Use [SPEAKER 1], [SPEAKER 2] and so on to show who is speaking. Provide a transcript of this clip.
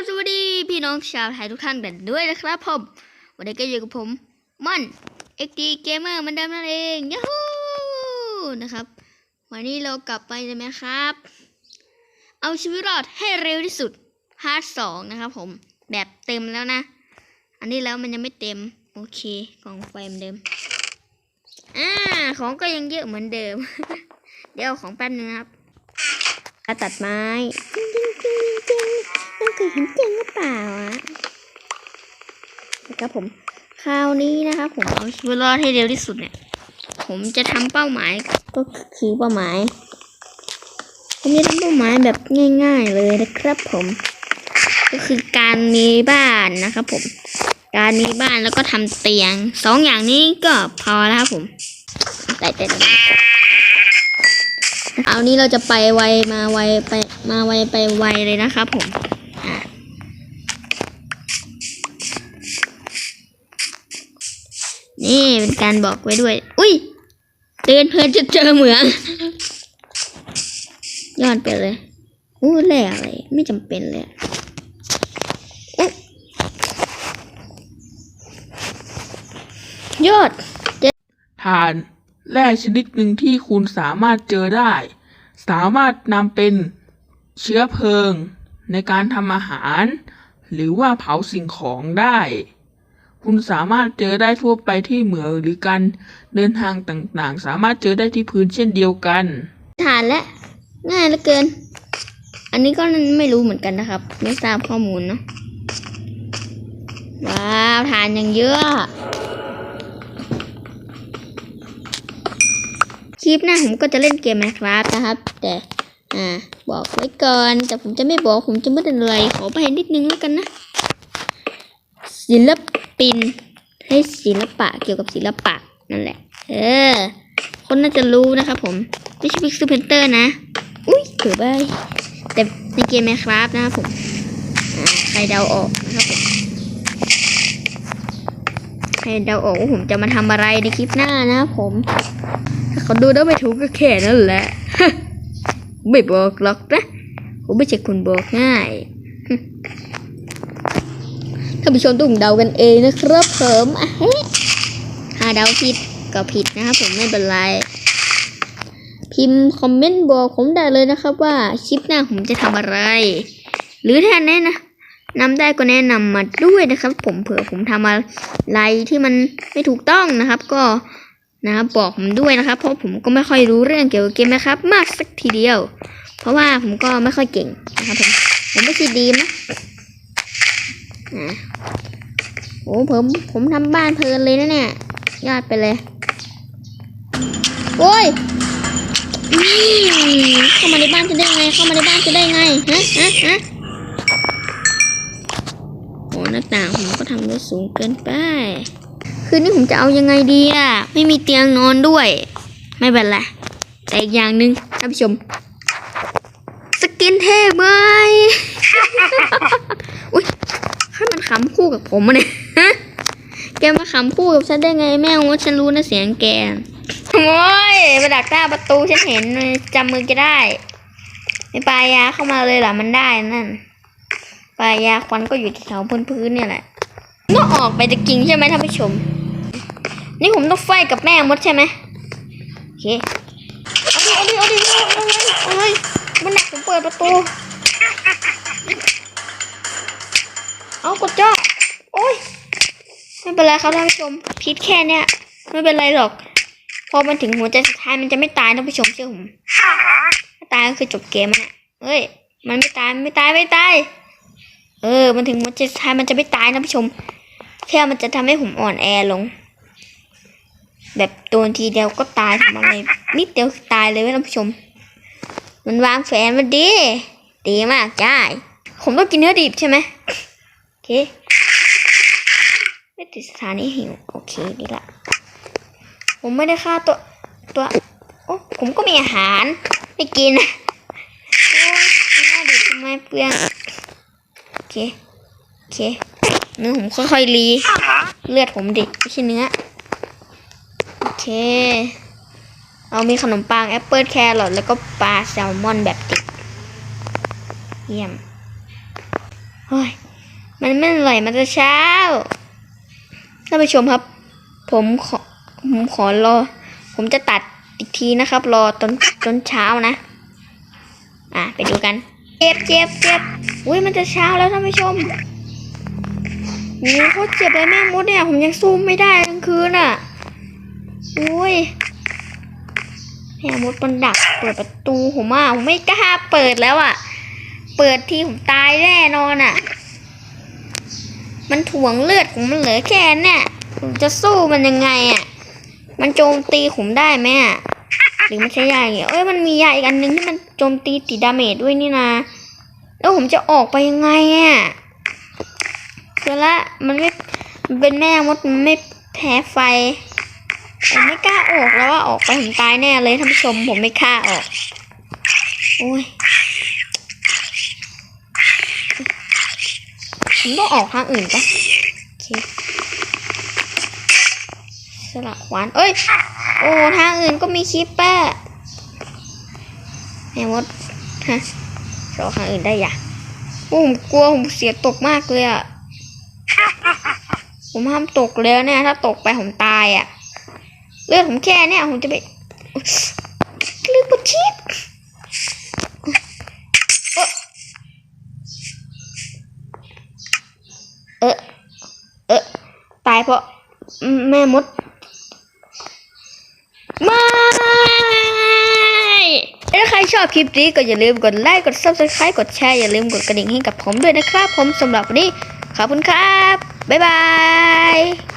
[SPEAKER 1] บสวัสดีพี่น้องชาวไทยทุกท่านกันด้วยนะครับผมวันนี้ก็อยู่กับผมม่อน XD Gamer เหมือนเดิมนั่นเองยูฮูนะครับ วันนี้เรากลับไปเลยไหมครับ เอาชีวิตรอดให้เร็วที่สุดพาร์ทสองนะครับผมแบบเต็มแล้วนะ อันนี้แล้วมันยังไม่เต็ม โอเคกล่องไฟเหมือนเดิมอ่าของก็ยังเยอะเหมือนเดิม เดี๋ยวของแป๊บนึงครับมาตัดไม้ คยเห็นเจงหรือเปล่าอะนะครับผมคราวนี้นะครับผมเอาชีวิตรอดให้เร็วที่สุดเนี่ย ผมจะทำเป้าหมายก็คือเป้าหมาย ผมจะทำเป้าหมายแบบง่าย ๆ เลยนะครับผม ก็คือการมีบ้านนะครับผม การมีบ้านแล้วก็ทำเตียงสองอย่างนี้ก็พอแล้วครับผมแต่แต่เอานี้เราจะไปไวมาไวไปมาไวไปไวเลยนะครับผม นี่เป็นการบอกไว้ด้วย อุ้ยเตือนเพื่อนจะเจอเหมืองยอดไปเลยอู้แหล่อะไร ไม่จำเป็นเลยยยอด
[SPEAKER 2] ฐานแร่ชนิดหนึ่งที่คุณสามารถเจอได้ สามารถนำเป็นเชื้อเพลิง ในการทำอาหาร หรือว่าเผาสิ่งของได้ คุณสามารถเจอได้ทั่วไปที่เหมืองหรือการเดินทางต่างๆ สามารถเจอได้ที่พื้นเช่นเดียวกัน
[SPEAKER 1] ฐานและ ง่ายเหลือเกิน อันนี้ก็ไม่รู้เหมือนกันนะครับ ไม่ทราบข้อมูลเนาะว้าวฐานยังเยอะคลิปหน้าผมก็จะเล่นเกม Minecraft นะครับ แต่ อ่า บอกไว้ก่อน แต่ผมจะไม่บอกผมจะไม่เป็นไรขอไปนิดนึงแล้วกันนะ ศิลปิน ให้ศิลปะเกี่ยวกับศิลปะนั่นแหละ เออ คนน่าจะรู้นะครับผม ไม่ใช่พิกซ์เพนเตอร์นะ อุ้ยเกือบไปแต่ในเกม Minecraft นะครับผมใครเดาออกนะครับผมใครเดาออกว่าผมจะมาทำอะไรในคลิปหน้านะครับผม ถ้าเขาดูแล้วไม่ถูกก็แค่นั่นแหละ ไม่บอกหรอกนะผมไม่ใช่คนบอกง่ายท่านผู้ชมต้องเดากันเองนะครับผมอะเฮ้ถ้าเดาผิดก็ผิดนะครับผมไม่เป็นไร พิมพ์คอมเมนต์บอกผมได้เลยนะครับว่าคลิปหน้าผมจะทำอะไร หรือถ้าแนะนะนำได้ก็แนะนำมาด้วยนะครับ ผมเผื่อผมทำอะไรที่มันไม่ถูกต้องนะครับ ก็ นะครับบอกผมด้วยนะครับ เพราะผมก็ไม่ค่อยรู้เรื่องเกี่ยวกับเกมนะครับ มากสักทีเดียว เพราะว่าผมก็ไม่ค่อยเก่งนะครับผมผมไม่ใช่ดีมนะอะโอ้ผมผมทำบ้านเพลินเลยนะเนี่ยยอดไปเลย โอ้ยเข้ามาในบ้านจะได้ไง เข้ามาในบ้านจะได้ไงฮะฮะฮะโอ้หน้าต่างผมก็ทำไว้สูงเกินไป คืนนี้ผมจะเอายังไงดีอะ ไม่มีเตียงนอนด้วย ไม่เป็นไรแต่อีกอย่างหนึ่งท่านผู้ชม สกินเท่ไหมอุ้ยให้มันขำคู่กับผมอะเนี่ยฮะแกมาขำคู่กับฉันได้ไงแม่งว่าฉันรู้นะเสียงแกโอ้ยมาดักหน้าประตูฉันเห็นจำมือจะได้ไม่ปลายยาเข้ามาเลยเหรอมันได้นั่นปลายยาควันก็อยู่แถวพื้นพื้นเนี่ยแหละก็ออกไปจะกินใช่ไหมท่านผู้ชม นี่ผมต้องไฟกับแม่มดใช่ไหมโอเคเอาดิเอาดิเอาดิเอาดิเอาดิมันหนักผมเปิดประตู เอากดจ้อโอ้ยไม่เป็นไรครับท่านผู้ชมพิษแค่เนี้ยไม่เป็นไรหรอกพอมันถึงหัวใจสุดท้ายมันจะไม่ตายท่านผู้ชมเชื่อผมถ้าตายก็คือจบเกมอะเนี่ยเอ้ย มันไม่ตายไม่ตายไม่ตายเออ มันถึงหัวใจสุดท้ายมันจะไม่ตายท่านผู้ชม แค่มันจะทำให้ผมอ่อนแอลง แบบโดนทีเดียวก็ตายทำอะไรนิดเดียวตายเลยเว้ยท่านผู้ชม มันวางแผนมันดีดีมากจ้าผมต้องกินเนื้อดิบใช่ไหมโอเคไม่ติดสถานีหิวโอเคดีละผมไม่ได้ฆ่าตัวตัวโอ้ผมก็มีอาหารไม่กินโอ้ยน่าดีทำไมเปลืองโอเคโอเคเนื้อผมค่อยๆรีเลือดผมดิไม่ใช่เนื้อ โอเคเรามีขนมปังแอปเปิลแครอทแล้วก็ปลาแซลมอนแบบติดเยี่ยมเฮ้ยมันไม่ไหลมันจะเช้าท่านผู้ชมครับ ผมขอผมขอรอ ผมจะตัดอีกทีนะครับ รอตอนตอนเช้านะ อะไปดูกันเจ็บเจ็บเจ็บอุ้ยมันจะเช้าแล้วท่านผู้ชมโอ้โหเจ็บเลยแม่มดเนี่ย ผมยังสู้ไม่ได้กลางคืนอะ อุ้ยแม่มดมันดักเปิดประตูผมอะผมไม่กล้าเปิดแล้วอะ เปิดทีผมตายแน่นอนอะ มันถ่วงเลือดผมมันเหลือแค่เนี่ยผมจะสู้มันยังไงอะ มันโจมตีผมได้ไหมอะหรือมันใช้ยาอย่างเงี้ยเอ้ยมันมียาอีกอันนึงที่มันโจมตีติดดาเมจด้วยนี่นะแล้วผมจะออกไปยังไงอะคือละมันไม่มันเป็นแม่มดมันไม่แพ้ไฟ ผมไม่กล้าออกแล้วว่าออกไปผมตายแน่เลยท่านผู้ชมผมไม่กล้าออกโอ้ยผมต้องออกทางอื่นปะโอเคสลักขวานเอ้ย โอ้ทางอื่นก็มีคลิปแป้แหมมดฮะจะอทางอื่นได้ยะโอ้ผมกลัวผมเสียตกมากเลยอะผมห้ามตกแล้วเนี่ยถ้าตกไปผมตายอะ เลือดผมแค่เนี่ยผมจะไปเลือดปวดชีพเออ เออ ตายเพราะแม่มดไม่ถ้าใครชอบคลิปนี้ก็อย่าลืมกดไลค์ กด subscribe กดแชร์ อย่าลืมกดกระดิ่งให้กับผมด้วยนะครับ ผมสำหรับวันนี้ ขอบคุณครับ บ๊ายบาย